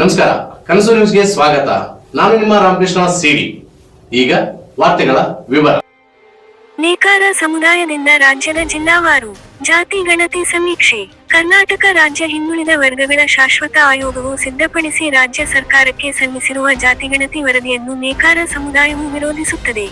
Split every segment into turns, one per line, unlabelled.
ನಮಸ್ಕಾರ, ಕನಸು ನ್ಯೂಸ್ಗೆ ಸ್ವಾಗತ. ನಾನು ನಿಮ್ಮ ರಾಮಕೃಷ್ಣ ಸಿಡಿ. ಈಗ ವಾರ್ತೆಗಳ ವಿವರ.
ನೇಕಾರ ಸಮುದಾಯದಿಂದ ರಾಜ್ಯದ ಜಿಲ್ಲಾವಾರು, ಜಾತಿ ಗಣತಿ ಸಮೀಕ್ಷೆ, ಕರ್ನಾಟಕ ರಾಜ್ಯ ಹಿಂದುಳಿದ ವರ್ಗಗಳ ಶಾಶ್ವತ ಆಯೋಗವು ಸಿದ್ಧಪಡಿಸಿ ರಾಜ್ಯ ಸರ್ಕಾರಕ್ಕೆ ಸಲ್ಲಿಸಿರುವ ಜಾತಿಗಣತಿ ವರದಿಯನ್ನು ನೇಕಾರ ಸಮುದಾಯವು ವಿರೋಧಿಸುತ್ತದೆ.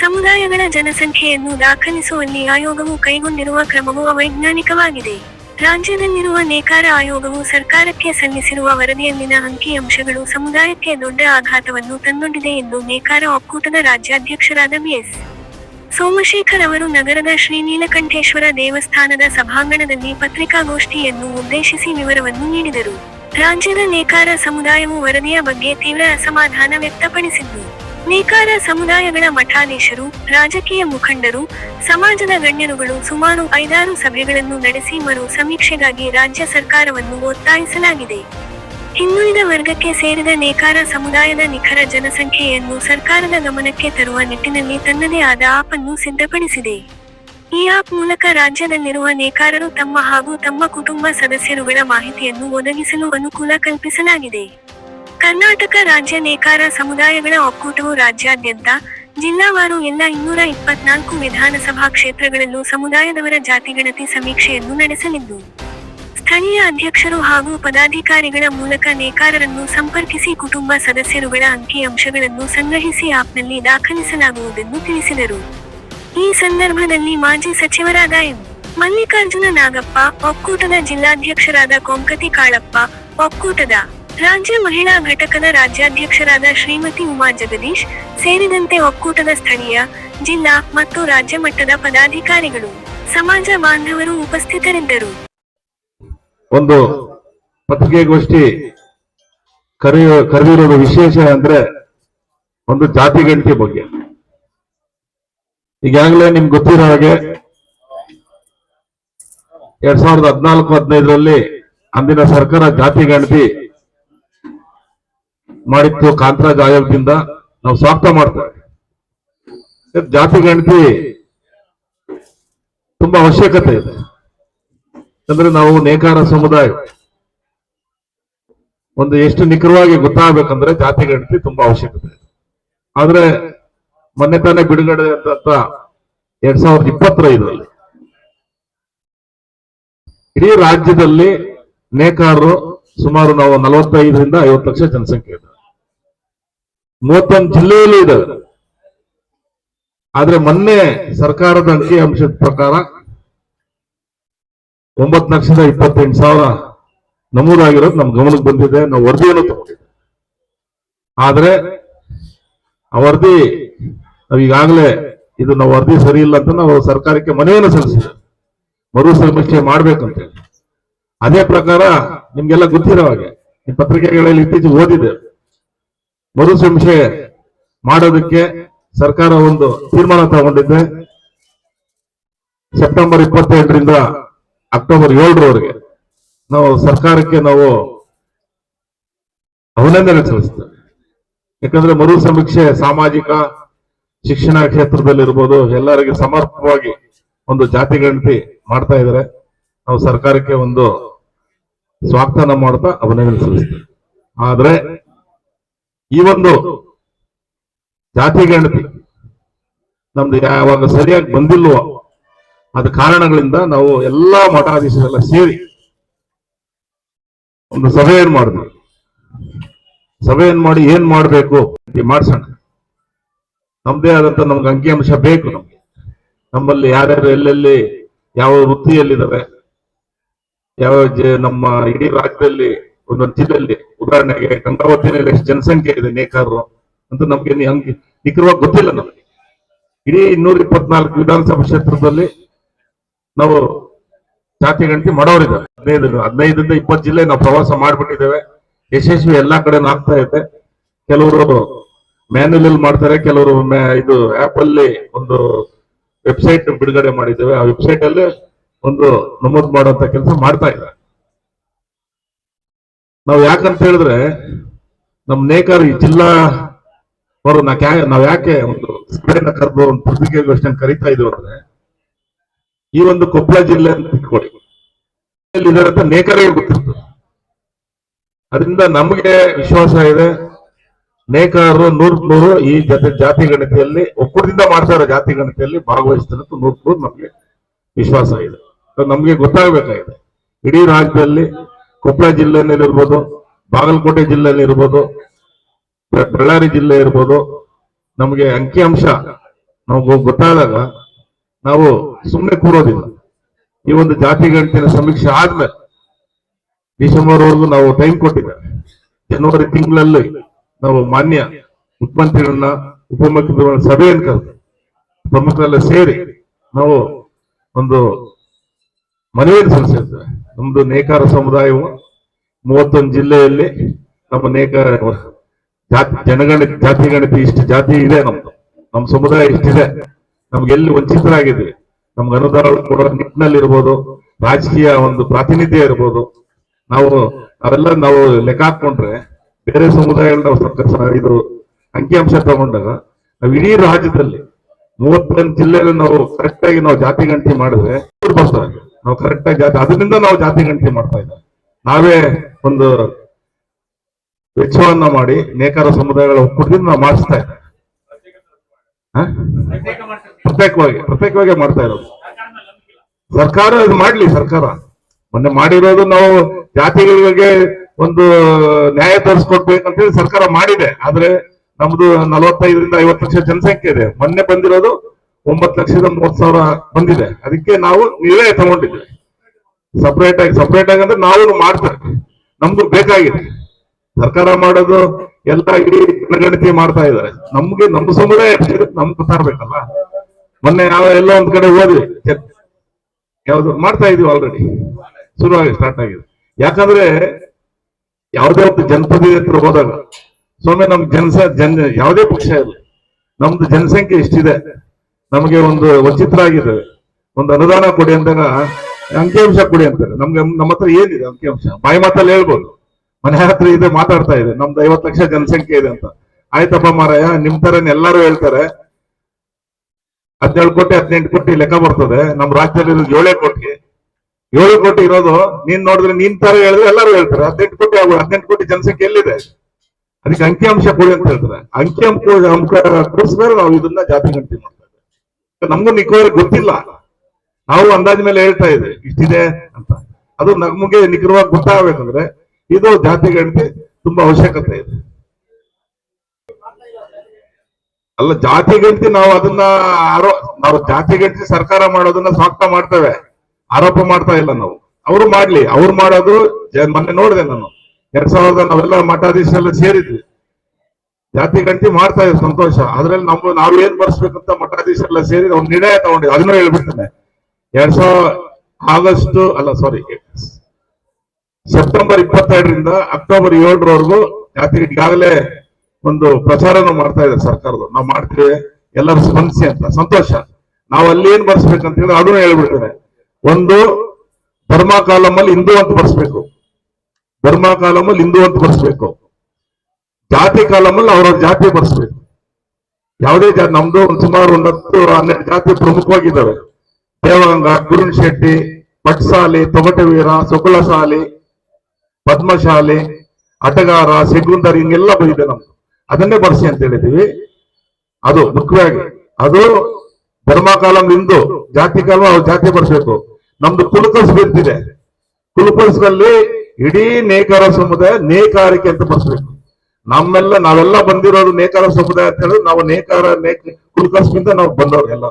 ಸಮುದಾಯಗಳ ಜನಸಂಖ್ಯೆಯನ್ನು ದಾಖಲಿಸುವಲ್ಲಿ ಆಯೋಗವು ಕೈಗೊಂಡಿರುವ ಕ್ರಮವು ಅವೈಜ್ಞಾನಿಕವಾಗಿದೆ. ರಾಜ್ಯದಲ್ಲಿರುವ ನೇಕಾರ ಆಯೋಗವು ಸರ್ಕಾರಕ್ಕೆ ಸಲ್ಲಿಸಿರುವ ವರದಿಯಲ್ಲಿನ ಅಂಕಿಅಂಶಗಳು ಸಮುದಾಯಕ್ಕೆ ದೊಡ್ಡ ಆಘಾತವನ್ನು ತಂದೊಡ್ಡಿದೆ ಎಂದು ನೇಕಾರ ಒಕ್ಕೂಟದ ರಾಜ್ಯಾಧ್ಯಕ್ಷರಾದ ಬಿಎಸ್ ಸೋಮಶೇಖರ್ ಅವರು ನಗರದ ಶ್ರೀ ನೀಲಕಂಠೇಶ್ವರ ದೇವಸ್ಥಾನದ ಸಭಾಂಗಣದಲ್ಲಿ ಪತ್ರಿಕಾಗೋಷ್ಠಿಯನ್ನು ಉದ್ದೇಶಿಸಿ ವಿವರವನ್ನು ನೀಡಿದರು. ರಾಜ್ಯದ ನೇಕಾರ ಸಮುದಾಯವು ವರದಿಯ ಬಗ್ಗೆ ತೀವ್ರ ಅಸಮಾಧಾನ ವ್ಯಕ್ತಪಡಿಸಿದ್ದು ನೇಕಾರ ಸಮುದಾಯಗಳ ಮಠಾಧೀಶರು, ರಾಜಕೀಯ ಮುಖಂಡರು, ಸಮಾಜದ ಗಣ್ಯರುಗಳು ಸುಮಾರು ಐದಾರು ಸಭೆಗಳನ್ನು ನಡೆಸಿ ಮರು ಸಮೀಕ್ಷೆಗಾಗಿ ರಾಜ್ಯ ಸರ್ಕಾರವನ್ನು ಒತ್ತಾಯಿಸಲಾಗಿದೆ. ಹಿಂದುಳಿದ ವರ್ಗಕ್ಕೆ ಸೇರಿದ ನೇಕಾರ ಸಮುದಾಯದ ನಿಖರ ಜನಸಂಖ್ಯೆಯನ್ನು ಸರ್ಕಾರದ ಗಮನಕ್ಕೆ ತರುವ ನಿಟ್ಟಿನಲ್ಲಿ ತನ್ನದೇ ಆದ ಆಪ್ ಅನ್ನು ಸಿದ್ಧಪಡಿಸಿದೆ. ಈ ಆಪ್ ಮೂಲಕ ರಾಜ್ಯದಲ್ಲಿರುವ ನೇಕಾರರು ತಮ್ಮ ಹಾಗೂ ತಮ್ಮ ಕುಟುಂಬ ಸದಸ್ಯರುಗಳ ಮಾಹಿತಿಯನ್ನು ಒದಗಿಸಲು ಅನುಕೂಲ ಕಲ್ಪಿಸಲಾಗಿದೆ. ಕರ್ನಾಟಕ ರಾಜ್ಯ ನೇಕಾರ ಸಮುದಾಯಗಳ ಒಕ್ಕೂಟವು ರಾಜ್ಯಾದ್ಯಂತ ಜಿಲ್ಲಾವಾರು ಎಲ್ಲ ಇನ್ನೂರ ಇಪ್ಪತ್ನಾಲ್ಕು ವಿಧಾನಸಭಾ ಕ್ಷೇತ್ರಗಳಲ್ಲೂ ಸಮುದಾಯದವರ ಜಾತಿಗಣತಿ ಸಮೀಕ್ಷೆಯನ್ನು ನಡೆಸಲಿದ್ದು, ಸ್ಥಳೀಯ ಅಧ್ಯಕ್ಷರು ಹಾಗೂ ಪದಾಧಿಕಾರಿಗಳ ಮೂಲಕ ನೇಕಾರರನ್ನು ಸಂಪರ್ಕಿಸಿ ಕುಟುಂಬ ಸದಸ್ಯರುಗಳ ಅಂಕಿಅಂಶಗಳನ್ನು ಸಂಗ್ರಹಿಸಿ ಆಪ್ನಲ್ಲಿ ದಾಖಲಿಸಲಾಗುವುದೆಂದು ತಿಳಿಸಿದರು. ಈ ಸಂದರ್ಭದಲ್ಲಿ ಮಾಜಿ ಸಚಿವರಾದ ಎಂ. ಮಲ್ಲಿಕಾರ್ಜುನ ನಾಗಪ್ಪ, ಒಕ್ಕೂಟದ ಜಿಲ್ಲಾಧ್ಯಕ್ಷರಾದ ಕೊಂಕತಿ ಕಾಳಪ್ಪ, ಒಕ್ಕೂಟದ ರಾಜ್ಯ ಮಹಿಳಾ ಘಟಕದ ರಾಜ್ಯಾಧ್ಯಕ್ಷರಾದ ಶ್ರೀಮತಿ ಉಮಾ ಜಗದೀಶ್ ಸೇರಿದಂತೆ ಒಕ್ಕೂಟದ ಸ್ಥಳೀಯ, ಜಿಲ್ಲಾ ಮತ್ತು ರಾಜ್ಯ ಮಟ್ಟದ ಪದಾಧಿಕಾರಿಗಳು, ಸಮಾಜ ಬಾಂಧವರು ಉಪಸ್ಥಿತರಿದ್ದರು.
ಒಂದು ಪತ್ರಿಕೆಗೋಷ್ಠಿ ಕರೆಯೋ, ಕರೆದಿರೋದು ವಿಶೇಷ ಅಂದ್ರೆ ಒಂದು ಜಾತಿ ಗಣತಿ ಬಗ್ಗೆ. ಈಗಾಗಲೇ ನಿಮ್ಗೆ ಗೊತ್ತಿರೋ ಹಾಗೆ ಎರಡ್ ಸಾವಿರದ ಹದಿನಾಲ್ಕು, ಹದಿನೈದರಲ್ಲಿ ಅಂದಿನ ಸರ್ಕಾರ ಜಾತಿ ಗಣತಿ ಮಾಡಿತ್ತು ಕಾಂತರಾಜ್ ಆಯೋಗದಿಂದ ನಾವು ಸ್ವಾಗತ ಮಾಡ್ತೇವೆ. ಜಾತಿ ಗಣತಿ ತುಂಬಾ ಅವಶ್ಯಕತೆ ಇದೆ. ಅಂದ್ರೆ ನಾವು ನೇಕಾರ ಸಮುದಾಯ, ಒಂದು ಎಷ್ಟು ನಿಖರವಾಗಿ ಗೊತ್ತಾಗಬೇಕಂದ್ರೆ ಜಾತಿ ಗಣತಿ ತುಂಬಾ ಅವಶ್ಯಕತೆ ಇದೆ. ಆದ್ರೆ ಮೊನ್ನೆ ತಾನೇ ಬಿಡುಗಡೆ ಅಂತ ಎರಡ್ ಸಾವಿರದ ಇಪ್ಪತ್ತೈದರಲ್ಲಿ ಇಡೀ ರಾಜ್ಯದಲ್ಲಿ ನೇಕಾರರು ಸುಮಾರು ನಾವು ನಲವತ್ತೈದರಿಂದ ಐವತ್ತು ಲಕ್ಷ ಜನಸಂಖ್ಯೆ ಇದೆ. ಮೂವತ್ತೊಂದು ಜಿಲ್ಲೆಯಲ್ಲಿ ಇದ್ದಾವೆ ಆದ್ರೆ ಮೊನ್ನೆ ಸರ್ಕಾರದ ಅಂಕಿ ಅಂಶದ ಪ್ರಕಾರ ಒಂಬತ್ತು ಲಕ್ಷದ ಇಪ್ಪತ್ತೆಂಟು ಸಾವಿರ ನಮೂದಾಗಿರೋದು ನಮ್ ಗಮನಕ್ಕೆ ಬಂದಿದೆ, ನಾವು ವರದಿಯನ್ನು ತಗೊಂಡಿದ್ದೇವೆ. ಆದ್ರೆ ಆ ವರದಿ ನಾವೀಗಾಗಲೇ ಇದು ನಾವು ವರದಿ ಸರಿ ಇಲ್ಲ ಅಂತ ನಾವು ಸರ್ಕಾರಕ್ಕೆ ಮನವಿಯನ್ನು ಸಲ್ಲಿಸಿದ್ದೇವೆ. ಮರು ಸಮೀಕ್ಷೆ ಮಾಡ್ಬೇಕಂತೇಳಿ. ಅದೇ ಪ್ರಕಾರ ನಿಮ್ಗೆಲ್ಲ ಗೊತ್ತಿರೋ ಹಾಗೆ, ಈ ಪತ್ರಿಕೆಗಳಲ್ಲಿ ಇತ್ತೀಚೆಗೆ ಓದಿದೆ ಮರು ಸಮೀಕ್ಷೆ ಮಾಡೋದಕ್ಕೆ ಸರ್ಕಾರ ಒಂದು ತೀರ್ಮಾನ ತಗೊಂಡಿದ್ದೆ ಸೆಪ್ಟೆಂಬರ್ ಇಪ್ಪತ್ತೆಂಟರಿಂದ ಅಕ್ಟೋಬರ್ ಏಳರವರೆಗೆ ನಾವು ಸರ್ಕಾರಕ್ಕೆ ನಾವು ಅಭಿನಂದನೆ ಸಲ್ಲಿಸ್ತೇವೆ. ಯಾಕಂದ್ರೆ ಮರು ಸಮೀಕ್ಷೆ ಸಾಮಾಜಿಕ ಶಿಕ್ಷಣ ಕ್ಷೇತ್ರದಲ್ಲಿ ಇರ್ಬೋದು ಎಲ್ಲರಿಗೆ ಸಮರ್ಪಕವಾಗಿ ಒಂದು ಜಾತಿ ಗಣತಿ ಮಾಡ್ತಾ ಇದ್ದಾರೆ. ನಾವು ಸರ್ಕಾರಕ್ಕೆ ಒಂದು ಸ್ವಾಗತನ ಮಾಡ್ತಾ ಅಭಿನಂದನೆ ಸಲ್ಲಿಸ್ತೇವೆ. ಆದ್ರೆ ಈ ಒಂದು ಜಾತಿ ಗಣತಿ ನಮ್ದು ಯಾವಾಗ ಸರಿಯಾಗಿ ಬಂದಿಲ್ವೋ ಅದ ಕಾರಣಗಳಿಂದ ನಾವು ಎಲ್ಲಾ ಮಠಾಧೀಶರೆಲ್ಲ ಸೇರಿ ಒಂದು ಸಭೆಯನ್ನು ಮಾಡಿದ್ವಿ ಸಭೆಯನ್ನು ಮಾಡಿ ಏನ್ ಮಾಡಬೇಕು? ಮಾಡ್ಸೋಣ. ನಮ್ದೇ ಆದಂತ ನಮ್ಗೆ ಅಂಕಿಅಂಶ ಬೇಕು ನಮ್ಗೆ. ನಮ್ಮಲ್ಲಿ ಯಾರ್ಯಾರು ಎಲ್ಲೆಲ್ಲಿ ಯಾವ ವೃತ್ತಿಯಲ್ಲಿದ್ದಾರೆ ಯಾವ ನಮ್ಮ ಇಡೀ ರಾಜ್ಯದಲ್ಲಿ ಒಂದೊಂದು ಜಿಲ್ಲೆಯಲ್ಲಿ ಉದಾಹರಣೆಗೆ ಗಂಗಾವತಿನಲ್ಲಿ ಎಷ್ಟು ಜನಸಂಖ್ಯೆ ಇದೆ ನೇಕಾರರು ಅಂತ ನಮ್ಗೆ ಹಂಗೆ ನಿಖರವಾಗಿ ಗೊತ್ತಿಲ್ಲ ನಮಗೆ. ಇಡೀ ಇನ್ನೂರ ಇಪ್ಪತ್ನಾಲ್ಕು ವಿಧಾನಸಭಾ ಕ್ಷೇತ್ರದಲ್ಲಿ ನಾವು ಜಾತಿ ಗಣತಿ ಮಾಡೋರಿದ್ದಾರೆ. ಹದಿನೈದು, ಹದಿನೈದರಿಂದ ಇಪ್ಪತ್ತು ಜಿಲ್ಲೆ ನಾವು ಪ್ರವಾಸ ಮಾಡ್ಬಿಟ್ಟಿದ್ದೇವೆ. ಯಶಸ್ವಿ ಎಲ್ಲಾ ಕಡೆ ಆಗ್ತಾ ಇದೆ. ಕೆಲವರು ಮ್ಯಾನ್ಯಲ್ ಮಾಡ್ತಾರೆ, ಕೆಲವರು ಇದು ಆಪ್ ಅಲ್ಲಿ ಒಂದು ವೆಬ್ಸೈಟ್ ಬಿಡುಗಡೆ ಮಾಡಿದ್ದೇವೆ. ಆ ವೆಬ್ಸೈಟ್ ಅಲ್ಲಿ ಒಂದು ನಮೂದು ಮಾಡುವಂತ ಕೆಲಸ ಮಾಡ್ತಾ ಇದ್ದಾರೆ. ನಾವು ಯಾಕಂತ ಹೇಳಿದ್ರೆ ನಮ್ಮ ನೇಕಾರ ಈ ಜಿಲ್ಲಾ ಅವರು ನಾವ್ ಯಾಕೆ ಒಂದು ಸಭೆಯನ್ನ ಕರೆದು ಒಂದು ಪತ್ರಿಕೆಗೋಷ್ಠಿಯನ್ನು ಕರಿತಾ ಇದೀವಿ ಅಂದ್ರೆ ಈ ಒಂದು ಕೊಪ್ಪಳ ಜಿಲ್ಲೆ ಅಂತ ಇಟ್ಕೊಳ್ಳಿ ಅಂತ ನೇಕರಿಗೆ ಗೊತ್ತಿರ್ತದೆ. ಅದರಿಂದ ನಮಗೆ ವಿಶ್ವಾಸ ಇದೆ. ನೇಕಾರರು ನೂರ್ ನೂರು ಈ ಜೊತೆ ಜಾತಿ ಗಣತಿಯಲ್ಲಿ, ಒಕ್ಕೂಟದಿಂದ ಮಾಡ್ತಾರೆ ಜಾತಿ ಗಣತಿಯಲ್ಲಿ ಭಾಗವಹಿಸ್ತಾರೆ ನೂರ್ ನೂರು ನಮಗೆ ವಿಶ್ವಾಸ ಇದೆ. ನಮ್ಗೆ ಗೊತ್ತಾಗಬೇಕಾಗಿದೆ. ಇಡೀ ರಾಜ್ಯದಲ್ಲಿ ಕೊಪ್ಪಳ ಜಿಲ್ಲೆಯಲ್ಲಿ ಇರ್ಬೋದು ಬಾಗಲಕೋಟೆ ಜಿಲ್ಲೆಯಲ್ಲಿ ಇರ್ಬೋದು ಬಳ್ಳಾರಿ ಜಿಲ್ಲೆ ಇರ್ಬೋದು ನಮಗೆ ಅಂಕಿಅಂಶ ನಮಗೂ ಗೊತ್ತಾದಾಗ ನಾವು ಸುಮ್ಮನೆ ಕೂರೋದಿಲ್ಲ. ಈ ಒಂದು ಜಾತಿ ಗಂಟಿನ ಸಮೀಕ್ಷೆ ಆದ್ಮೇಲೆ ಡಿಸೆಂಬರ್ವರೆಗೂ ನಾವು ಟೈಮ್ ಕೊಟ್ಟಿದ್ದೇವೆ. ಜನವರಿ ತಿಂಗಳಲ್ಲಿ ನಾವು ಮಾನ್ಯ ಮುಖ್ಯಮಂತ್ರಿಗಳನ್ನ ಉಪಮುಖ್ಯಮಂತ್ರಿಗಳ ಸಭೆಯನ್ನು ಕರೆದು ಪ್ರಮುಖರೆಲ್ಲ ಸೇರಿ ನಾವು ಒಂದು ಮನವಿಯನ್ನು ಸಲ್ಲಿಸಿದ್ದೇವೆ. ನಮ್ದು ನೇಕಾರ ಸಮುದಾಯವು ಮೂವತ್ತೊಂದು ಜಿಲ್ಲೆಯಲ್ಲಿ ನಮ್ಮ ನೇಕಾರ ಜಾತಿ, ಜನಗಣ, ಜಾತಿ ಗಣತಿ ಇಷ್ಟು ಜಾತಿ ಇದೆ ನಮ್ದು. ನಮ್ಮ ಸಮುದಾಯ ಇಷ್ಟಿದೆ. ನಮ್ಗೆಲ್ಲಿ ವಂಚಿತರಾಗಿದ್ದೀವಿ ನಮ್ಗೆ ಅನುದಾನ ಕೊಡೋ ನಿಟ್ಟಿನಲ್ಲಿ ಇರ್ಬೋದು ರಾಜಕೀಯ ಒಂದು ಪ್ರಾತಿನಿಧ್ಯ ಇರ್ಬೋದು. ನಾವು, ಅವೆಲ್ಲ ನಾವು ಲೆಕ್ಕ ಹಾಕೊಂಡ್ರೆ ಬೇರೆ ಸಮುದಾಯಗಳ ನಾವು ಇದು ಅಂಕಿಅಂಶ ತಗೊಂಡಾಗ ನಾವು ಇಡೀ ರಾಜ್ಯದಲ್ಲಿ ಮೂವತ್ತೊಂದು ಜಿಲ್ಲೆಯಲ್ಲಿ ನಾವು ಕರೆಕ್ಟ್ ಆಗಿ ನಾವು ಜಾತಿ ಗಣತಿ ಮಾಡಿದ್ರೆ ಬರ್ತಾರೆ ನಾವು ಕರೆಕ್ಟ್ ಆಗಿ ಜಾತಿ ಅದರಿಂದ ನಾವು ಜಾತಿ ಗಣತಿ ಮಾಡ್ತಾ ಇದ್ದೇವೆ. ನಾವೇ ಒಂದು ವೆಚ್ಚವನ್ನ ಮಾಡಿ ನೇಕಾರ ಸಮುದಾಯಗಳ ಒಕ್ಕೂಟದಿಂದ ನಾವು ಮಾಡಿಸ್ತಾ ಇದ್ದೇವೆ. ಹ? ಪ್ರತ್ಯೇಕವಾಗಿ ಪ್ರತ್ಯೇಕವಾಗಿ ಮಾಡ್ತಾ ಇರೋದು. ಸರ್ಕಾರ ಇದು ಮಾಡ್ಲಿ, ಸರ್ಕಾರ. ಮೊನ್ನೆ ಮಾಡಿರೋದು ನಾವು ಜಾತಿಗಳಿಗೆ ಒಂದು ನ್ಯಾಯ ತರಿಸ್ಕೊಡ್ಬೇಕಂತೇಳಿ ಸರ್ಕಾರ ಮಾಡಿದೆ. ಆದ್ರೆ ನಮ್ದು ನಲವತ್ತೈದರಿಂದ ಐವತ್ತು ಲಕ್ಷ ಜನಸಂಖ್ಯೆ ಇದೆ. ಮೊನ್ನೆ ಬಂದಿರೋದು ಒಂಬತ್ತು ಲಕ್ಷದ ಮೂವತ್ ಸಾವಿರ ಬಂದಿದೆ. ಅದಕ್ಕೆ ನಾವು ನೀವೇ ತಗೊಂಡಿದ್ವಿ ಸಪರೇಟ್ ಆಗಿ ಸಪ್ರೇಟ್ ಆಗಿ ಅಂದ್ರೆ ನಾವು ಮಾಡ್ತಾರೆ ನಮ್ದು ಬೇಕಾಗಿದೆ. ಸರ್ಕಾರ ಮಾಡೋದು ಎಲ್ಲ ಇಡೀ ಜನಗಣತಿ ಮಾಡ್ತಾ ಇದ್ದಾರೆ. ನಮ್ಗೆ ನಮ್ಮ ಸಮುದಾಯ ನಮ್ಗೆ ಗೊತ್ತಾಗ್ಬೇಕಲ್ಲ ಮೊನ್ನೆ ನಾವು ಎಲ್ಲ ಒಂದ್ ಕಡೆ ಹೋದ್ವಿ. ಯಾವ್ದು ಮಾಡ್ತಾ ಇದೀವಿ ಆಲ್ರೆಡಿ ಶುರುವಾಗಿ ಸ್ಟಾರ್ಟ್ ಆಗಿದೆ. ಯಾಕಂದ್ರೆ ಯಾವುದೇ ಒಂದು ಜನಪದ ಹತ್ರ ಹೋದಾಗ, ಸ್ವಾಮಿ ನಮ್ ಜನಸ ಜನ, ಯಾವುದೇ ಪಕ್ಷ ಇಲ್ಲ ನಮ್ದು ಜನಸಂಖ್ಯೆ ಇಷ್ಟಿದೆ. ನಮಗೆ ಒಂದು ವಂಚಿತರಾಗಿದ್ದೇವೆ ಒಂದು ಅನುದಾನ ಕೊಡಿ ಅಂದಾಗ ಅಂಕಿಅಂಶ ಕೊಡಿ ಅಂತಾರೆ. ನಮ್ಗೆ ನಮ್ಮ ಹತ್ರ ಏನಿದೆ ಅಂಕಿಅಂಶ? ಬಾಯಿ ಮಾತಲ್ಲಿ ಹೇಳ್ಬೋದು. ಮನೆ ಹತ್ರ ಇದೆ ಮಾತಾಡ್ತಾ ಇದೆ. ನಮ್ದು ಐವತ್ತು ಲಕ್ಷ ಜನಸಂಖ್ಯೆ ಇದೆ ಅಂತ. ಆಯ್ತಪ್ಪ ಮಾರಾಯ, ನಿಮ್ ತರನೇ ಎಲ್ಲರೂ ಹೇಳ್ತಾರೆ. ಹದಿನೇಳು ಕೋಟಿ, ಹದಿನೆಂಟು ಕೋಟಿ ಲೆಕ್ಕ ಬರ್ತದೆ. ನಮ್ಮ ರಾಜ್ಯದಲ್ಲಿ ಇರೋದು ಏಳೇ ಕೋಟಿ. ಏಳು ಕೋಟಿ ಇರೋದು, ನೀನ್ ನೋಡಿದ್ರೆ ನೀನ್ ತರ ಹೇಳಿದ್ರೆ ಎಲ್ಲರೂ ಹೇಳ್ತಾರೆ. ಹದಿನೆಂಟು ಕೋಟಿ ಹದಿನೆಂಟು ಕೋಟಿ ಜನಸಂಖ್ಯೆ ಎಲ್ಲಿದೆ? ಅದಕ್ಕೆ ಅಂಕಿಅಂಶ ಕೊಡಿ ಅಂತ ಹೇಳ್ತಾರೆ. ಅಂಕ ಕೂಡಿಸ್ಮೇಲೆ ನಾವು ಇದನ್ನ ಜಾತಿ ಗಂಟಿ ಮಾಡ್ತಾ ಇದ್ದೇವೆ ನಮ್ಗೂ ನಿಖರವಾಗಿ ಗೊತ್ತಿಲ್ಲ. ನಾವು ಅಂದಾಜ್ ಮೇಲೆ ಹೇಳ್ತಾ ಇದ್ದೇವೆ ಇಷ್ಟಿದೆ ಅಂತ. ಅದು ನಮಗೆ ನಿಖರವಾಗಿ ಗೊತ್ತಾಗಬೇಕಂದ್ರೆ ಇದು ಜಾತಿ ಗಣತಿ ತುಂಬಾ ಅವಶ್ಯಕತೆ ಇದೆ. ಅಲ್ಲ, ಜಾತಿ ಗಣತಿ ನಾವು ಅದನ್ನ ಆರೋ, ನಾವು ಜಾತಿ ಗಣತಿ ಸರ್ಕಾರ ಮಾಡೋದನ್ನ ಸ್ವಾಗತ ಮಾಡ್ತೇವೆ. ಆರೋಪ ಮಾಡ್ತಾ ಇಲ್ಲ ನಾವು. ಅವರು ಮಾಡ್ಲಿ, ಅವ್ರು ಮಾಡೋದು ಮೊನ್ನೆ ನೋಡಿದೆ ನಾನು. ಎರಡ್ ಸಾವಿರದ ನಾವೆಲ್ಲ ಮಠಾಧೀಶರೆಲ್ಲ ಸೇರಿದ್ವಿ. ಜಾತಿ ಗಂಟಿ ಮಾಡ್ತಾ ಇದ್ದೀವಿ ಸಂತೋಷ. ಅದ್ರಲ್ಲಿ ನಮ್ಮ ನಾವ್ ಏನ್ ಬರ್ಸ್ಬೇಕಂತ ಮಠಾಧೀಶರೆಲ್ಲ ಸೇರಿ ಒಂದು ನಿರ್ಣಯ ತಗೊಂಡಿದ್ವಿ ಅದನ್ನೂ ಹೇಳ್ಬಿಡ್ತೇನೆ. ಎರಡ್ ಸಾವಿರ ಆಗಸ್ಟ್, ಅಲ್ಲ ಸಾರಿ ಸೆಪ್ಟೆಂಬರ್ ಇಪ್ಪತ್ತೆರಡರಿಂದ ಅಕ್ಟೋಬರ್ ಏಳರವರೆಗೂ ಜಾತಿ ಈಗಾಗಲೇ ಒಂದು ಪ್ರಚಾರನೂ ಮಾಡ್ತಾ ಇದ್ದಾರೆ ಸರ್ಕಾರದ ನಾವು ಮಾಡ್ತೀವಿ, ಎಲ್ಲರೂ ಸ್ಪಂದಿಸಿ ಅಂತ. ಸಂತೋಷ. ನಾವು ಅಲ್ಲಿ ಏನ್ ಬರ್ಸ್ಬೇಕಂತ ಹೇಳಿದ್ರೆ ಅದನ್ನು ಹೇಳ್ಬಿಡ್ತೇನೆ. ಒಂದು ಧರ್ಮ ಕಾಲಮಲ್ಲಿ ಹಿಂದೂ ಅಂತ ಬರ್ಸ್ಬೇಕು. ಧರ್ಮ ಕಾಲಮಲ್ಲಿ ಹಿಂದೂ ಅಂತ ಬರ್ಸ್ಬೇಕು. ಜಾತಿ ಕಾಲಮಲ್ಲಿ ಅವ್ರವ್ರ ಜಾತಿ ಬರ್ಸ್ಬೇಕು. ಯಾವುದೇ ಜಾತಿ ನಮ್ದು ಒಂದು ಸುಮಾರು ಒಂದು ಹತ್ತು ಹನ್ನೆರಡು ಜಾತಿ ಪ್ರಮುಖವಾಗಿದ್ದಾವೆ. ದೇವಾಂಗ ಗುರುನ್ ಶೆಟ್ಟಿ ಪಟ್ಸಾಲಿ ತೊಗಟವೀರ ಸುಕುಲಶಾಲಿ ಪದ್ಮಶಾಲಿ ಅಟಗಾರ ಸಿಗುಂದರ್ ಹಿಂಗೆಲ್ಲ ಬಂದಿದೆ ನಮ್ದು. ಅದನ್ನೇ ಬರ್ಸಿ ಅಂತ ಹೇಳಿದೀವಿ. ಅದು ಮುಖ್ಯವಾಗಿ, ಅದು ಧರ್ಮ ಕಾಲಂ ಜಾತಿ ಕಾಲ ಅವ್ರ ಜಾತಿ ಬರ್ಸ್ಬೇಕು. ನಮ್ದು ಕುಲಕಸ್ ಬಿದ್ದಿದೆ. ಕುಲಕಸ್ನಲ್ಲಿ ಇಡೀ ನೇಕಾರ ಸಮುದಾಯ ನೇಕಾರಿಕೆ ಅಂತ ಬರ್ಸ್ಬೇಕು. ನಮ್ಮೆಲ್ಲ ನಾವೆಲ್ಲ ಬಂದಿರೋದು ನೇಕಾರ ಸಮುದಾಯ ಅಂತ ಹೇಳಿದ್ರೆ ನಾವು ನೇಕಾರ ನೇಕ ಕುಲಕಸ್ಬಿಂದ ನಾವು ಬಂದವ್ರು ಎಲ್ಲ.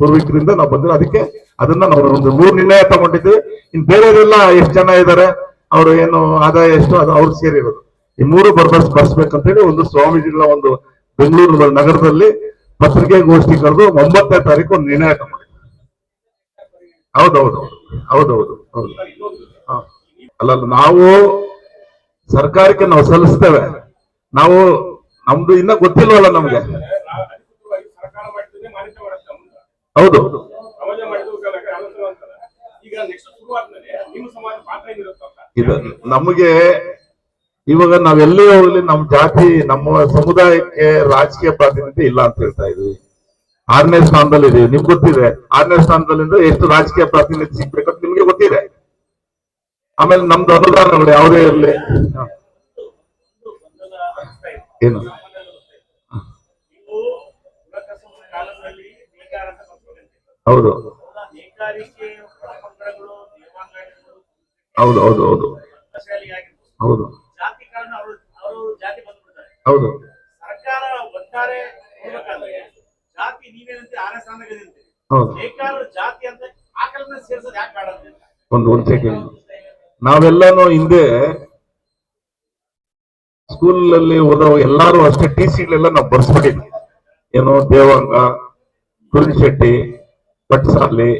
ಪೂರ್ವಿಕರಿಂದ ನಾವು ಬಂದಿರೋ ಅದಕ್ಕೆ ಅದನ್ನ ನಾವು ಒಂದು ಮೂರು ನಿರ್ಣಯ ತಗೊಂಡಿದ್ವಿ. ಇನ್ ಬೇರೆಯವರೆಲ್ಲ ಎಷ್ಟು ಜನ ಇದ್ದಾರೆ ಅವರು ಏನು ಆದಾಯ ಎಷ್ಟು ಅದು ಅವ್ರು ಸೇರಿರೋದು. ಈ ಮೂರು ಬರ್ಬರ್ಸ್ ಬರ್ಸ್ಬೇಕಂತ ಹೇಳಿ ಒಂದು ಸ್ವಾಮೀಜಿಗಳ ಒಂದು ಬೆಂಗಳೂರು ನಗರದಲ್ಲಿ ಪತ್ರಿಕೆಗೋಷ್ಠಿ ಕರೆದು ಒಂಬತ್ತನೇ ತಾರೀಕು ಒಂದು ನಿರ್ಣಯ ತಗೊಂಡಿದ್ವಿ. ಹೌದೌದು ಹೌದೌದು, ಹೌದು. ಹಾ. ಅಲ್ಲಲ್ಲ, ನಾವು ಸರ್ಕಾರಕ್ಕೆ ನಾವು ಸಲ್ಲಿಸ್ತೇವೆ. ನಾವು ನಮ್ದು ಇನ್ನ ಗೊತ್ತಿಲ್ವಲ್ಲ ನಮ್ಗೆ. ಹೌದು. ಇದು ನಮಗೆ ಇವಾಗ ನಾವೆಲ್ಲೇ ಹೋಗ್ಲಿ ನಮ್ಮ ಜಾತಿ, ನಮ್ಮ ಸಮುದಾಯಕ್ಕೆ ರಾಜಕೀಯ ಪ್ರಾತಿನಿಧ್ಯ ಇಲ್ಲ ಅಂತ ಹೇಳ್ತಾ ಇದೀವಿ. ಆರನೇ ಸ್ಥಾನದಲ್ಲಿ ಇದೀವಿ. ನಿಮ್ಗೆ ಗೊತ್ತಿದೆ. ಆರನೇ ಸ್ಥಾನದಲ್ಲಿಂದ ಎಷ್ಟು ರಾಜಕೀಯ ಪ್ರಾತಿನಿಧ್ಯ ಸಿಗ್ಬೇಕಂತ ನಿಮ್ಗೆ ಗೊತ್ತಿದೆ. ಆಮೇಲೆ ನಮ್ದು ಅನುದಾನಗಳು ಯಾವುದೇ ಇರಲಿ.
ಏನು. ಹೌದು.
ಹೌದಾ?
ಹೌದು ಹೌದು. ಹೌದು. ಹೌದು. ಒಂದು ಒಂದು ಸೆಕೆಂಡ್ ನಾವೆಲ್ಲಾನು ಹಿಂದೆ ಸ್ಕೂಲಲ್ಲಿ ಓದೋ ಎಲ್ಲಾರು ಅಷ್ಟೇ ಟಿ ಸಿಗಳೆಲ್ಲ ನಾವು ಬರ್ಸ್ಬಿಟ್ಟಿದ್ವಿ. ಏನು ದೇವಾಂಗ ಕುರಿಶೆಟ್ಟಿ ಪಟ್ಟಸಾಲಿ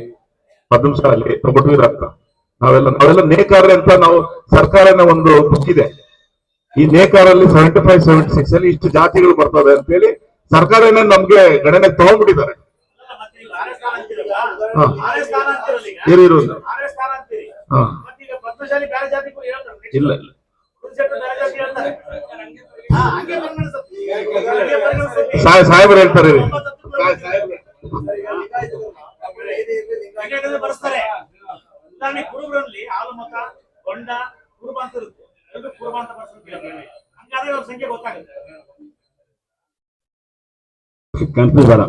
ಪದ್ಮಶಾಲಿ ಅಂತ. ನಾವೆಲ್ಲ ನಾವೆಲ್ಲ ನೇಕಾರ ಅಂತ ನಾವು ಸರ್ಕಾರನ ಒಂದು ಬುಕ್ ಇದೆ. ಈ ನೇಕಾರಲ್ಲಿ ಸೆವೆಂಟಿ ಫೈವ್ ಸೆವೆಂಟಿ ಸಿಕ್ಸ್ ಅಲ್ಲಿ ಇಷ್ಟು ಜಾತಿಗಳು ಬರ್ತವೆ ಅಂತ ಹೇಳಿ ಸರ್ಕಾರನೇ ನಮ್ಗೆ ಗಣನೆ ತಗೊಂಡ್ಬಿಟ್ಟಿದ್ದಾರೆ. ಇಲ್ಲ ಇಲ್ಲ. ಸಾಹೇಬ್ರು ಹೇಳ್ತಾರೆ
ಬರ್ತಾರೆ ಬರ್ಸ್ತಾರೆ. ಉದಾಹರಣೆ ಕುರುಬರಲ್ಲಿ ಆಲಮತ ಗೊಂಡ ಕುರುಬ ಅಂತ ಇರುತ್ತೆ. ಎಲ್ಲರೂ ಕುರುಬ ಅಂತ ಬರ್ಸ್ತಾರೆ ಹಂಗಾದ್ರೆ ಅವ್ರ ಸಂಖ್ಯೆ ಗೊತ್ತಾಗುತ್ತೆ.
ಕನ್ಫ್ಯೂಸ್ ಬೇಡ.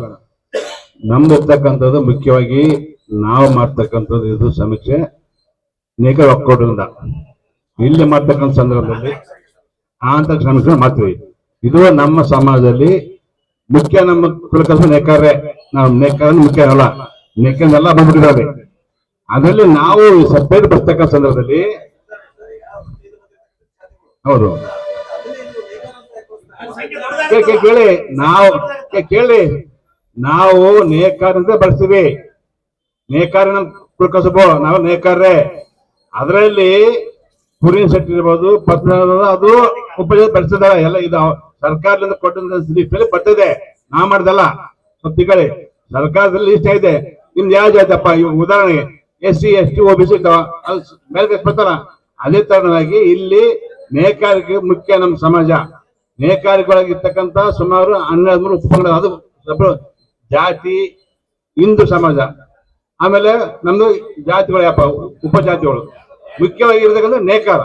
ನಮ್ದು ಇರ್ತಕ್ಕಂಥದ್ದು ಮುಖ್ಯವಾಗಿ ನಾವು ಮಾಡ್ತಕ್ಕಂಥದ್ದು ಇದು ಸಮೀಕ್ಷೆ. ನೇಕ ಒಕ್ಕೂಟದಿಂದ ಇಲ್ಲಿ ಮಾಡ್ತಕ್ಕಂಥ ಸಂದರ್ಭದಲ್ಲಿ ಆ ಅಂತ ಸಮೀಕ್ಷೆ ಮಾಡ್ತೀವಿ. ಇದು ನಮ್ಮ ಸಮಾಜದಲ್ಲಿ ಮುಖ್ಯ ನಮ್ಮ ಕುಲಕಲ್ಪ ನೆಕ್ಕಾರೆ ನಾವು ನೇಕಾರ ಮುಖ್ಯ ಅಲ್ಲ. ನೇಕನೆಲ್ಲ ಬಂದ್ಬಿಟ್ಟಿದ್ದಾರೆ. ಅದರಲ್ಲಿ ನಾವು ಸಭ್ಯರು ಬರ್ತಕ್ಕಂಥ ಸಂದರ್ಭದಲ್ಲಿ ಹೌದು. ಕೇಳಿ, ನಾವು ಕೇಳಿ, ನಾವು ನೇಕಾರ ಅಂತ ಬಳಸ್ತೀವಿ. ನೇಕಾರ ನಮ್ ಕುಲ್ಕಸಬು ನಾವು ನೇಕಾರ್ರೆ. ಅದರಲ್ಲಿ ಕುರಿನ ಸೆಟ್ ಇರ್ಬೋದು ಅದು ಉಪಯೋಗ ಪಡಿಸಿದಾರೆ ಎಲ್ಲ ಇದು ಸರ್ಕಾರದಿಂದ ಕೊಟ್ಟಂತ ಲಿಸ್ಟಲ್ಲಿ ಬರ್ತದೆ ನಾ ಮಾಡ್ದಲ್ಲ. ಸ್ವಲ್ಪ ಸರ್ಕಾರದಲ್ಲಿ ಲಿಸ್ಟ್ ಇದೆ. ನಿಮ್ದು ಯಾವ ಜಾತಪ್ಪ ಇವಾಗ ಉದಾಹರಣೆಗೆ S C S T O B C ಮೇಲೆ ಬರ್ತಾರ? ಅದೇ ತರನಾಗಿ ಇಲ್ಲಿ ನೇಕಾರಿಕೆ ಮುಖ್ಯ ನಮ್ಮ ಸಮಾಜ. ನೇಕಾರಿಕೆಯೊಳಗಿರ್ತಕ್ಕಂಥ ಸುಮಾರು ಹನ್ನೆರಡು, ಮೂರು ಉಪಕರಣ ಅದು ಜಾತಿ, ಹಿಂದೂ ಸಮಾಜ. ಆಮೇಲೆ ನಮ್ದು ಜಾತಿಗಳು ಯಾಪ ಉಪಜಾತಿಗಳು. ಮುಖ್ಯವಾಗಿ ಇರ್ತಕ್ಕಂಥ ನೇಕಾರ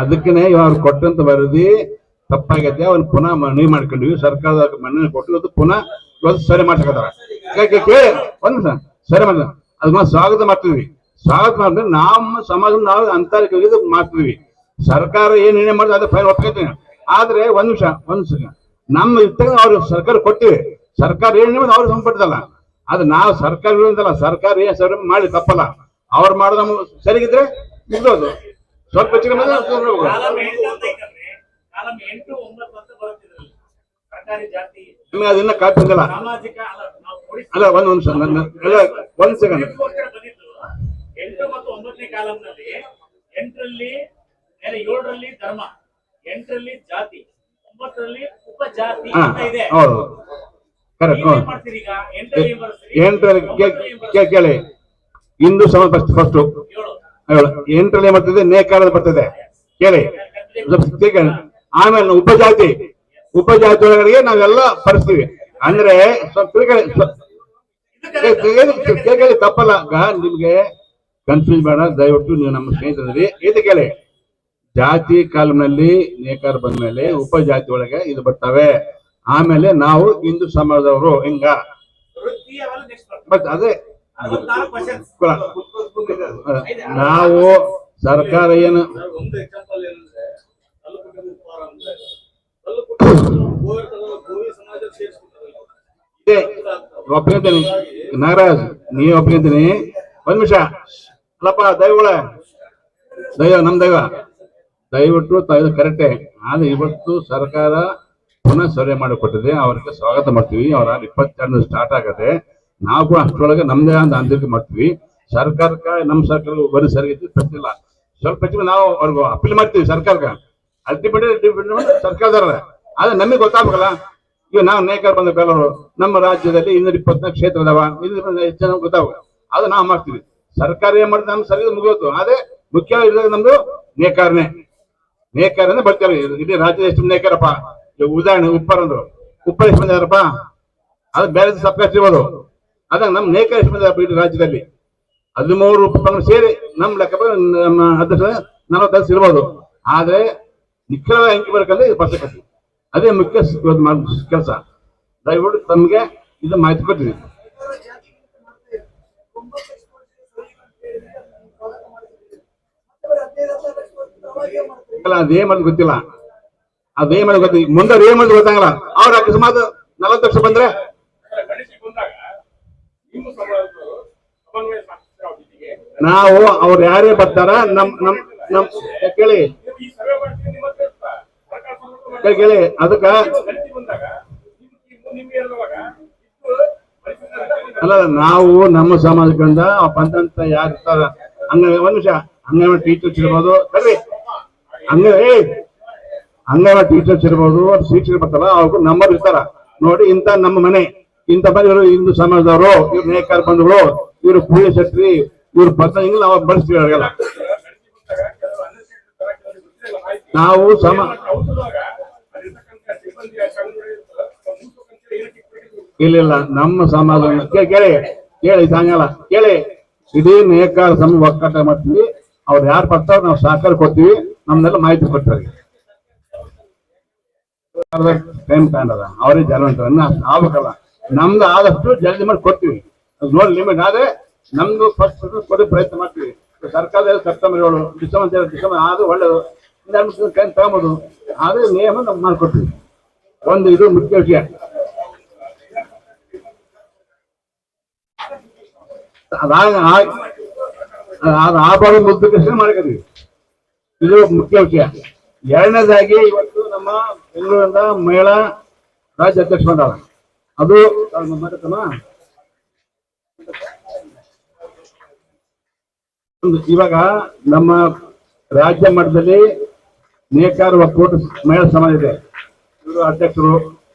ಅದಕ್ಕನೆ ಅವ್ರು ಕೊಟ್ಟಂತ ವರದಿ ತಪ್ಪಾಗೈತೆ, ಅವ್ನ ಪುನಃ ಮನವಿ ಮಾಡ್ಕೊಂಡಿವಿ, ಸರ್ಕಾರದ ಮನವಿ ಕೊಟ್ಟು ಇವತ್ತು ಪುನಃ ಇವತ್ತು ಸರಿ ಮಾಡ್ಸಕತ್ತಾರ. ಒಂದ್ ಸರಿ ಮಾಡ ಅದನ್ನ ಸ್ವಾಗತ ಮಾಡ್ತೀವಿ ಸ್ವಾಗತ ಮಾಡಿದ್ರೆ ನಮ್ಮ ಸಮಾಜ ನಾವು ಅಂತರಿಕ ಮಾಡ್ತೀವಿ ಸರ್ಕಾರ ಏನ್ ನಿರ್ಣಯ ಮಾಡಿದ್ರೆ ಅದೇ ಫೈಲ್ ಒಪ್ಕೊತೀನಿ ಆದ್ರೆ ಒಂದ್ ನಿಮಿಷ ಒಂದ್ ನಿಮಿಷ ನಮ್ಮ ಇರ್ತಕ್ಕ ಅವ್ರ ಸರ್ಕಾರ ಕೊಟ್ಟಿವಿ. ಸರ್ಕಾರ ಏನ್ ನಿಮ್ಗೆ ಅವ್ರಿಗೆ ಸಂಪಟ್ಟದಲ್ಲ ಅದು ನಾವು ಸರ್ಕಾರ ಇರೋದಲ್ಲ ಸರ್ಕಾರ ಏನ್ ಸರ್ ಮಾಡಿ ತಪ್ಪಲ್ಲ. ಅವ್ರು ಮಾಡಿದ ನಮ್ಗೆ ಸರಿಗಿದ್ರೆ ಮುಗ್ದೋದು. ಸ್ವಲ್ಪ ಹೆಚ್ಚಿಗೆ ನಿಮಗೆ ಅದನ್ನ
ಕಾಪಿಲ್ಲ ಅಲ್ಲ
ಒಂದ್ ಒಂದ್ ಒಂದ್ ಸೆಕೆಂಡ್
ಎಂಟು ಮತ್ತು ಒಂಬತ್ತನೇ ಕಾಲಂನಲ್ಲಿ ಎಂಟರಲ್ಲಿ ಏಳರಲ್ಲಿ ಧರ್ಮ ಎಂಟರಲ್ಲಿ ಜಾತಿ.
ಹೌದು. ಕರೆಕ್ಟ್
ಎಂಟರಲ್ಲಿ
ಕೇಳಿ ಹಿಂದೂ ಸಮಾಜ ಫಸ್ಟ್ ಫಸ್ಟ್. ಎಂಟರಲ್ಲಿ ಬರ್ತದೆ ನೇಕಾರದ ಬರ್ತದೆ. ಕೇಳಿ. ಆಮೇಲೆ ಉಪಜಾತಿ ಉಪಜಾತಿ ಒಳಗಡೆ ನಾವೆಲ್ಲ ಪರಿಸ್ತೀವಿ ಅಂದ್ರೆ ಕೇಳಿ ತಪ್ಪಲ್ಲ. ನಿಮ್ಗೆ ಕನ್ಫ್ಯೂಸ್ ಬೇಡ. ದಯವಿಟ್ಟು ನೀವು ನಮ್ಮ ಸ್ನೇಹಿತರಲ್ಲಿ ಇದು ಕೇಳಿ. ಜಾತಿ ಕಾಲಮ್ನಲ್ಲಿ ನೇಕಾರ ಬಂದ್ಮೇಲೆ ಉಪಜಾತಿ ಒಳಗೆ ಇದು ಬರ್ತವೆ. ಆಮೇಲೆ ನಾವು ಹಿಂದೂ ಸಮಾಜದವರು ಹಿಂಗ? ಬಟ್ ಅದೇ. ನಾವು ಸರ್ಕಾರ ಏನು? ಒಪ್ಕೊಂತೀನಿ ನಾಗರಾಜ್ ನೀ ಒಪ್ಕೊಂತೀನಿ ಒಂದ್ ನಿಮಿಷ. ಅಲ್ಲಪ್ಪ ದೈವಗಳ. ದೈವ ನಮ್ ದೈವ. ದಯವಿಟ್ಟು ತಾಯಿದು ಕರೆಕ್ಟೇ ಆದ್ರೆ ಇವತ್ತು ಸರ್ಕಾರ ಪುನಃ ಸರ್ವೆ ಮಾಡಿಕೊಟ್ಟಿದೆ. ಅವರಿಗೆ ಸ್ವಾಗತ ಮಾಡ್ತೀವಿ. ಅವರ ಇಪ್ಪತ್ತೆರಡು ಸ್ಟಾರ್ಟ್ ಆಗತ್ತೆ. ನಾವು ಕೂಡ ಅಷ್ಟರೊಳಗೆ ನಮ್ದೇ ಅಂತ ಆಂತರಿಕ ಮಾಡ್ತೀವಿ. ಸರ್ಕಾರಕ್ಕೆ, ನಮ್ಮ ಸರ್ಕಾರ ಬರೀ ಸರಿಗಿದ್ದು ಪ್ರಶ್ನಿಲ್ಲ ಸ್ವಲ್ಪ ಹೆಚ್ಚಿಗೆ ನಾವು ಅವ್ರಿಗೆ ಅಪೀಲ್ ಮಾಡ್ತೀವಿ ಸರ್ಕಾರಕ್ಕೆ. ಅಲ್ಟಿಮೇಟ್ ಸರ್ಕಾರದವ್ರೆ ಆದ್ರೆ ನಮಗೆ ಗೊತ್ತಾಗಬೇಕಲ್ಲ. ಈಗ ನಾವು ನೇಕಾರ ಬಂದ ಬೇಲವರು ನಮ್ಮ ರಾಜ್ಯದಲ್ಲಿ ಇನ್ನೂರ ಇಪ್ಪತ್ನಾಲ್ಕು ಕ್ಷೇತ್ರ ಅದಾವ ಹೆಚ್ಚು ಜನ ಗೊತ್ತಾಗ ಅದು ನಾವು ಮಾಡ್ತೀವಿ. ಸರ್ಕಾರ ಏನ್ ಮಾಡಿದ್ರೆ ನಮ್ಮ ಸರಿ ಮುಗಿಯೋದು. ಅದೇ ಮುಖ್ಯವಾಗಿ ನಮ್ದು ನೇಕಾರನೇ. ನೇಕಾರನೇ ಬರ್ತಾರೆ. ಇಡೀ ರಾಜ್ಯದ ಎಷ್ಟು ನೇಕಾರಪ್ಪ. ಉದಾಹರಣೆ ಉಪ್ಪರ್ ಅಂದ್ರು. ಉಪ್ಪರ್ ಎಷ್ಟು ಬಂದಿದಾರಪ್ಪ ಅದು ಬೇರೆ ಸಪ್ಲೈ ಇರೋದು ಅದಾಗ ನಮ್ ನೇಕ ಎಷ್ಟು ಮಂದಿ ಇಡೀ ರಾಜ್ಯದಲ್ಲಿ. ಹದಿಮೂರು ಪಂಗಡ ಸೇರಿ ನಮ್ಮ ಲೆಕ್ಕ ನಮ್ಮ ಅಧ್ಯಕ್ಷ ನಲವತ್ತೈದು ಇರ್ಬೋದು. ಆದ್ರೆ ನಿಖರವಾಗಿ ಅಂಕಿ ಬರ್ಕಂದ್ರೆ ಇದು ಪರ್ಸಕತಿ ಅದೇ ಮುಖ್ಯ ಕೆಲಸ. ದಯವಿಟ್ಟು ತಮಗೆ ಇದು ಮಾಹಿತಿ ಕೊಟ್ಟಿವಿ ಅಲ್ಲ ಅದೇನ್ ಮಾಡೋದು ಗೊತ್ತಿಲ್ಲ. ಅದೇ ಮಾಡೋದು ಗೊತ್ತಿಲ್ಲ ಮುಂದೆ ಏನ್ ಮಾಡೋದು ಗೊತ್ತಾಗಲ್ಲ. ಅವ್ರ ಅಕಸ್ಮಾತ್ ನಲವತ್ತು ಲಕ್ಷ ಬಂದ್ರೆ ನಾವು ಅವ್ರ ಯಾರೇ ಬರ್ತಾರ, ನಮ್ ನಮ್ ನಮ್ ಕೇಳಿ. ಕೇಳಿ ಅದಕ್ಕ ಅಲ್ಲ ನಾವು ನಮ್ಮ ಸಮಾಜದಿಂದ ಬಂದಂತ ಯಾರು ಇರ್ತಾರ ಹಂಗ ಒಂದ್ ನಿಮಿಷ. ಹಂಗ ಟೀಚರ್ಸ್ ಇರ್ಬೋದು. ಸರಿ ಹಂಗ, ಏ ಅಂಗನವಾಡಿ ಟೀಚರ್ಸ್ ಇರ್ಬೋದು ಶಿಕ್ಷಕರು ಬರ್ತಾರ ಅವ್ರಿಗೂ ನಂಬರ್ ಇರ್ತಾರ. ನೋಡಿ ಇಂತ ನಮ್ಮ ಮನೆ ಇಂತ ಮನೆ ಇವರು ಹಿಂದೂ ಸಮಾಜದವರು, ಇವ್ರು ನೇಕಾರ ಬಂಧುಗಳು, ಇವರು ಪೂಜೆ ಶಕ್ತಿ, ಇವ್ರು ಬರ್ತಾ ಹಿಂಗ್ ನಾವು ಬಳಸ್ತೀವಿ ಅವ್ರಿಗೆಲ್ಲ. ನಾವು ಸಮ? ಇಲ್ಲ ಇಲ್ಲ, ನಮ್ಮ ಸಮಾಜ ಕೇಳಿ ಕೇಳಿ ಕೇಳಿ, ಸಾಯಂಕಾಲ, ಕೇಳಿ. ಇಡೀ ನೇಕಾರ ಸಮ ಒಕ್ಕಟ ಮಾಡ್ತೀವಿ. ಅವ್ರು ಯಾರು ಬರ್ತಾರ ನಾವು ಸಹಕಾರ ಕೊಡ್ತೀವಿ. ನಮ್ದೆಲ್ಲ ಮಾಹಿತಿ ಕೊಡ್ತಾರೆ ಟೈಮ್ ತಗೊಂಡದ ಅವರೇ ಜನ ಆಗ್ಬೇಕಲ್ಲ ನಮ್ದು ಆದಷ್ಟು ಜಲ್ದಿ ಮಾಡಿ ಕೊಡ್ತೀವಿ. ನೋಡಿ ಲಿಮಿಟ್ ಆದ್ರೆ ನಮ್ದು ಫಸ್ಟ್ ಕೊಡೋ ಪ್ರಯತ್ನ ಮಾಡ್ತೀವಿ. ಸರ್ಕಾರದ ಸೆಪ್ಟೆಂಬರ್ ಏಳು ಡಿಸೆಂಬರ್ ಡಿಸೆಂಬರ್ ಆದ್ರೂ ಒಳ್ಳೇದು. ಟೈಮ್ ತಗೊಂಬೋದು ಆದ್ರೆ ನಿಯಮ ನಮ್ಗೆ ಮಾಡ್ಕೊಡ್ತೀವಿ ಒಂದು ಇದು ಮುಖ್ಯ ವಿಷಯ. ಅದಾಗ ಅದು ಆ ಮುದ್ದು ಕೃಷ್ಣ ಮಾಡ್ಕೊತೀವಿ. ಇದು ಮುಖ್ಯ ವಿಷಯ. ಎರಡನೇದಾಗಿ ಇವತ್ತು ನಮ್ಮ ಬೆಂಗಳೂರಿನ ಮಹಿಳಾ ರಾಜ್ಯ ಅಧ್ಯಕ್ಷ ಬಂದಾರ ಅದು ಇವಾಗ ನಮ್ಮ ರಾಜ್ಯ ಮಟ್ಟದಲ್ಲಿ ನೇಕಾರ ಒಕ್ಕೂಟ ಮಹಿಳಾ ಸಮಾಜ ಇದೆ. ಇವರು ಅಧ್ಯಕ್ಷರು,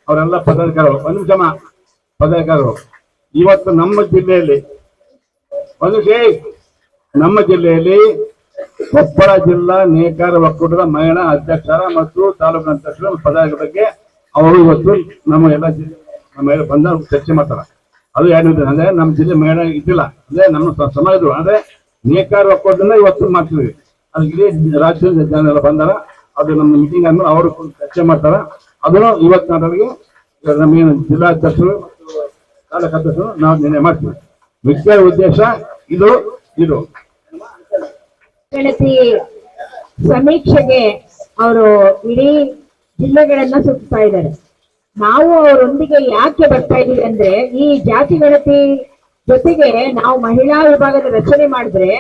ಅವರೆಲ್ಲ ಪದಾಧಿಕಾರಿಗಳು. ಒಂದು ಜಮ ಪದಾಧಿಕಾರಿಗಳು. ಇವತ್ತು ನಮ್ಮ ಜಿಲ್ಲೆಯಲ್ಲಿ, ಒಂದು ನಮ್ಮ ಜಿಲ್ಲೆಯಲ್ಲಿ ಕೊಪ್ಪಳ ಜಿಲ್ಲಾ ನೇಕಾರ ಒಕ್ಕೂಟದ ಮಹಿಳಾ ಅಧ್ಯಕ್ಷರ ಮತ್ತು ತಾಲೂಕು ಅಧ್ಯಕ್ಷರ ಪದಾಧಿಕಾರಿ ಬಗ್ಗೆ ಅವರು ಇವತ್ತು ನಮ್ಮ ಎಲ್ಲ ನಮ್ಮ ಬಂದ ಚರ್ಚೆ ಮಾಡ್ತಾರ. ಅದು ಏನು ಅಂದ್ರೆ ನಮ್ಮ ಜಿಲ್ಲೆ ಮಹಿಳಾ ಇದ್ದಿಲ್ಲ. ಅಂದ್ರೆ ನಮ್ಮ ಸಮಾಜದವರು. ಅಂದ್ರೆ ನೇಕಾರ ಒಕ್ಕೂಟದಿಂದ ಇವತ್ತು ಮಾಡ್ತೀವಿ. ಅದು ಇಡೀ ರಾಜ್ಯದ ಜನ ಎಲ್ಲ ಬಂದಾರ. ಅದು ನಮ್ಮ ಮೀಟಿಂಗ್ ಆದ್ಮೇಲೆ ಅವರು ಚರ್ಚೆ ಮಾಡ್ತಾರ. ಅದನ್ನು ಇವತ್ತು ನಾಟರಿಗೆ ನಮ್ಮ ಏನು ಜಿಲ್ಲಾಧ್ಯಕ್ಷರು ತಾಲೂಕು ಅಧ್ಯಕ್ಷರು ನಾವು ನಿರ್ಣಯ ಮಾಡ್ತೀವಿ. ಮುಖ್ಯ ಉದ್ದೇಶ ಇದು ಇದು.
ಗಣತಿ ಸಮೀಕ್ಷೆಗೆ ಅವರು ಇಡೀ ಜಿಲ್ಲೆಗಳನ್ನ ಸುತ್ತಾ ಇದ್ದಾರೆ. ನಾವು ಅವರೊಂದಿಗೆ ಯಾಕೆ ಬರ್ತಾ ಇದೀವಿ ಅಂದ್ರೆ, ಈ ಜಾತಿ ಗಣತಿ ಜೊತೆಗೆ ನಾವು ಮಹಿಳಾ ವಿಭಾಗದ ರಚನೆ ಮಾಡಿದ್ರೆ,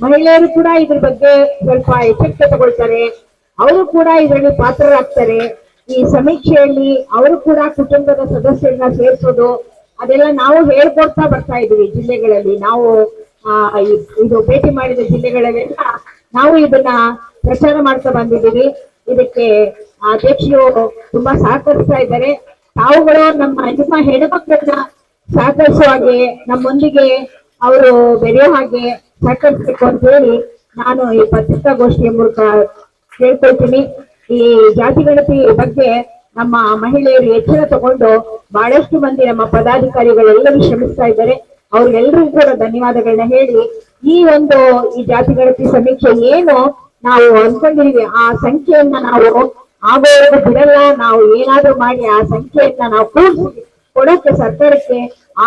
ಮಹಿಳೆಯರು ಕೂಡ ಇದ್ರ ಬಗ್ಗೆ ಸ್ವಲ್ಪ ಎಚ್ಚರಿಕೆ ತಗೊಳ್ತಾರೆ. ಅವರು ಕೂಡ ಇದರಲ್ಲಿ ಪಾತ್ರರಾಗ್ತಾರೆ. ಈ ಸಮೀಕ್ಷೆಯಲ್ಲಿ ಅವರು ಕೂಡ ಕುಟುಂಬದ ಸದಸ್ಯರನ್ನ ಸೇರಿಸೋದು, ಅದೆಲ್ಲ ನಾವು ಹೇಳ್ಕೊಡ್ತಾ ಬರ್ತಾ ಇದೀವಿ ಜಿಲ್ಲೆಗಳಲ್ಲಿ. ನಾವು ಇದು ಭೇಟಿ ಮಾಡಿದ ಜಿಲ್ಲೆಗಳಲ್ಲೆಲ್ಲ ನಾವು ಇದನ್ನ ಪ್ರಚಾರ ಮಾಡ್ತಾ ಬಂದಿದ್ದೀವಿ. ಇದಕ್ಕೆ ಅಧ್ಯಕ್ಷರು ತುಂಬಾ ಸಹಕರಿಸ್ತಾ ಇದ್ದಾರೆ. ತಾವುಗಳು ನಮ್ಮ ನಿಮ್ಮ ಹೆಣ್ಮಕ್ಳನ್ನ ಸಹಕರಿಸುವ ಹಾಗೆ ನಮ್ಮೊಂದಿಗೆ ಅವರು ಬೆರೆಯೋ ಹಾಗೆ ಸಹಕರಿಸಬೇಕು ಅಂತ ಹೇಳಿ ನಾನು ಈ ಪತ್ರಿಕಾಗೋಷ್ಠಿಯ ಮೂಲಕ ಕೇಳ್ಕೊಳ್ತೀನಿ. ಈ ಜಾತಿ ಗಣತಿ ಬಗ್ಗೆ ನಮ್ಮ ಮಹಿಳೆಯರು ಎಚ್ಚರ ತಗೊಂಡು ಬಹಳಷ್ಟು ಮಂದಿ ನಮ್ಮ ಪದಾಧಿಕಾರಿಗಳೆಲ್ಲರೂ ಶ್ರಮಿಸ್ತಾ ಇದ್ದಾರೆ. ಅವ್ರಿಗೆಲ್ಲರಿಗೂ ಕೂಡ ಧನ್ಯವಾದಗಳನ್ನ ಹೇಳಿ, ಈ ಒಂದು ಈ ಜಾತಿ ಗಣತಿ ಸಮೀಕ್ಷೆ ಏನು ನಾವು ಅನ್ಕೊಂಡಿದೀವಿ. ಆ ಸಂಖ್ಯೆಯನ್ನ ನಾವು ಆಗೋವರೆಗೂ ಬಿಡಲ್ಲ. ನಾವು ಏನಾದ್ರೂ ಮಾಡಿ ಆ ಸಂಖ್ಯೆಯನ್ನ ನಾವು ಕೂಡಿಸಿ ಕೊಡೋಕೆ ಸರ್ಕಾರಕ್ಕೆ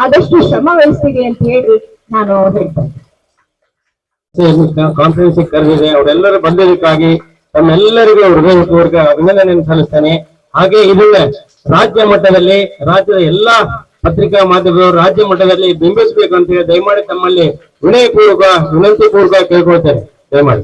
ಆದಷ್ಟು ಶ್ರಮ ವಹಿಸ್ತೀವಿ ಅಂತ ಹೇಳಿ ನಾನು ಹೇಳ್ತೇನೆ.
ಕಾನ್ಫರೆನ್ಸ್ ಕರೆದಿದೆ ಅವರೆಲ್ಲರೂ ಬಂದಿದ್ದಕ್ಕಾಗಿ ತಮ್ಮೆಲ್ಲರಿಗೂ ಹೃದಯಪೂರ್ವಕ ಅಭಿನಂದನೆ ಸಲ್ಲಿಸ್ತೇನೆ. ಹಾಗೆ ಇದನ್ನ ರಾಜ್ಯ ಮಟ್ಟದಲ್ಲಿ ರಾಜ್ಯದ ಎಲ್ಲಾ ಪತ್ರಿಕಾ ಮಾಧ್ಯಮದವರು ರಾಜ್ಯ ಮಟ್ಟದಲ್ಲಿ ಬಿಂಬಿಸಬೇಕು ಅಂತ ಹೇಳಿ ದಯಮಾಡಿ ತಮ್ಮಲ್ಲಿ ವಿನಯಪೂರ್ವಕ ವಿನಂತಿ ಪೂರ್ವಕ ಕೇಳ್ಕೊಳ್ತೇನೆ. ದಯಮಾಡಿ.